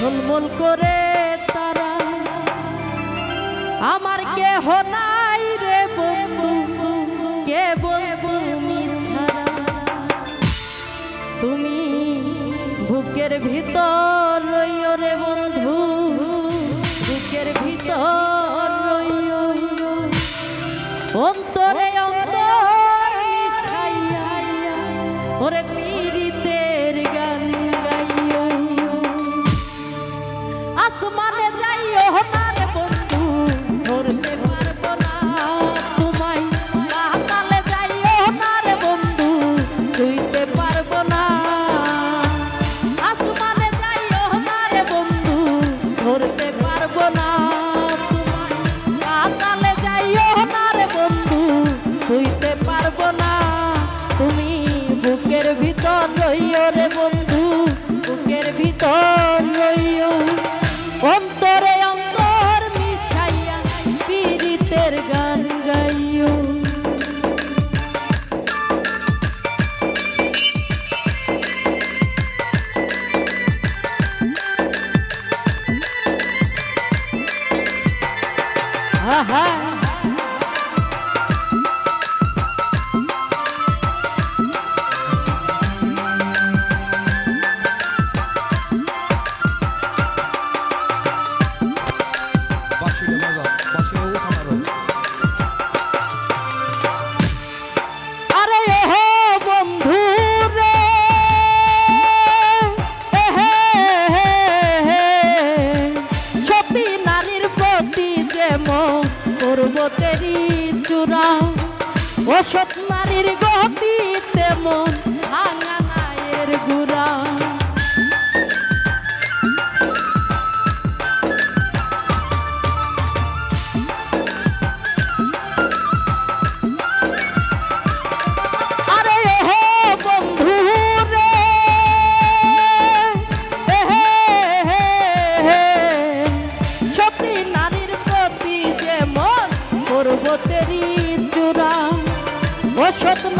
ঝুলমুল করে তারা। আমার কে নাই রে কে তুমি ছাড়া। তুমি বুকের ভিতর রে বন্ধু, বুকের ভিতর অন্তরে অন্তর ওরে পীর ha ha. জগতেরই চূড়া। অসৎ নারীর গতি তেমন ভাঙা নায়ের গুড়া। Let's shut the.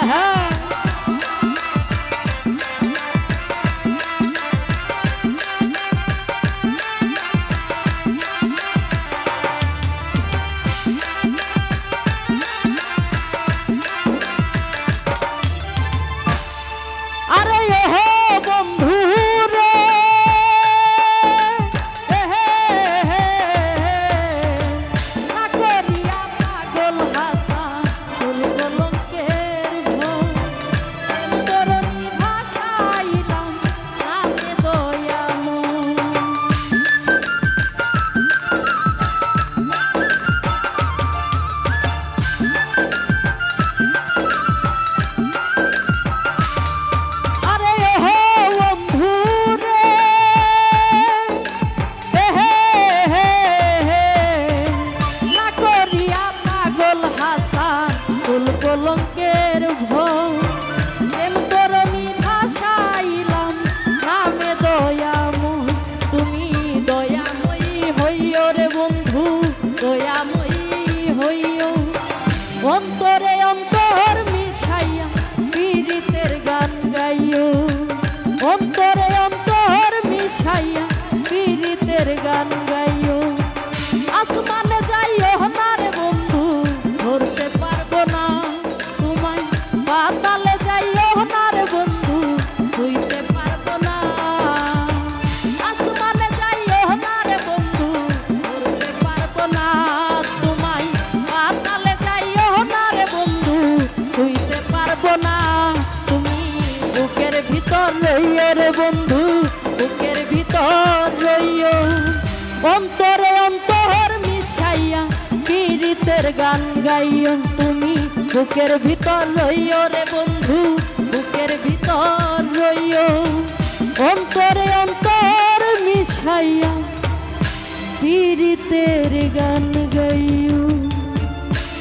ha আতঙ্কের ভয়। প্রেমতরণী ভাসাইলাম নামে তুমি দয়াময়ী রে বন্ধু, দয়াময়ী অন্তরে অন্তর মিশাইয়া পীড়িতের গান গাইও। অন্তরে অন্তর মিশাইয়া পীড়িতের গান অন্তরে অন্তর মিশাইয়া পীড়িতের গান গাইও তুমি বুকের ভিতর লইও রে বন্ধু।